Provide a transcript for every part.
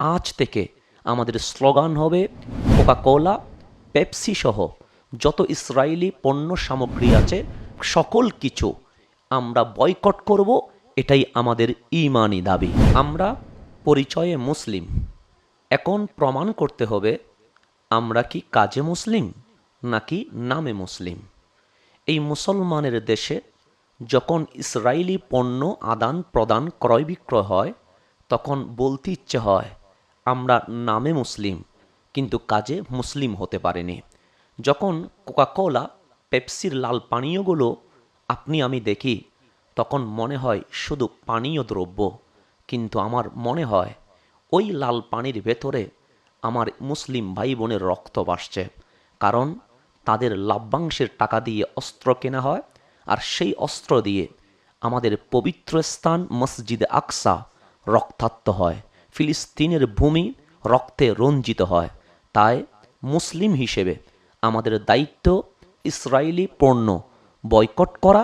আজ থেকে আমাদের স্লোগান হবে কোকাকোলা, পেপসি সহ যত ইসরায়েলি পণ্য সামগ্রী আছে, সকল কিছু আমরা বয়কট করব, এটাই আমাদের ইমানি দাবি। আমরা পরিচয়ে মুসলিম। এখন প্রমাণ করতে হবে, আমরা কি কাজে মুসলিম নাকি নামে মুসলিম? এই মুসলমানের দেশে যখন ইসরায়েলি পণ্য আদান প্রদান ক্রয় বিক্রয় হয়, তখন বলতে ইচ্ছে হয় আমরা নামে মুসলিম, কিন্তু কাজে মুসলিম হতে পারেনি। যখন কোকাকোলা, পেপসির লাল পানীয়গুলো আপনি আমি দেখি, তখন মনে হয় শুধু পানীয় দ্রব্য, কিন্তু আমার মনে হয় ওই লাল পানির ভেতরে আমার মুসলিম ভাই বোনের রক্ত বাসছে, কারণ তাদের লাভ্যাংশের টাকা দিয়ে অস্ত্র কেনা হয় আর সেই অস্ত্র দিয়ে আমাদের পবিত্র স্থান মসজিদে আকসা রক্তাক্ত হয়। ফিলিস্তিনের ভূমি রক্তে রঞ্জিত হয়। তাই মুসলিম হিসেবে আমাদের দায়িত্ব ইসরায়েলি পণ্য বয়কট করা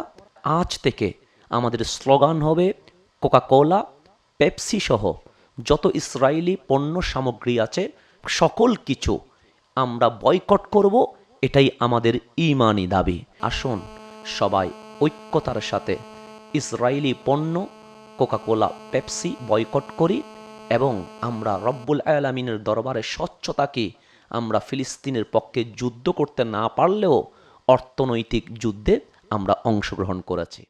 আজ থেকে আমাদের স্লোগান হবে কোকাকোলা, পেপসি সহ যত ইসরায়েলি পণ্য সামগ্রী আছে, সকল কিছু আমরা বয়কট করব, এটাই আমাদের ইমানি দাবি। আসুন সবাই ঐক্যতার সাথে ইসরায়েলি পণ্য কোকাকোলা, পেপসি বয়কট করি। এবং আমরা রব্বুল আয়ালামিনের দরবারে স্বচ্ছতাকে আমরা ফিলিস্তিনের পক্ষে যুদ্ধ করতে না পারলেও অর্থনৈতিক যুদ্ধে আমরা অংশগ্রহণ করেছি।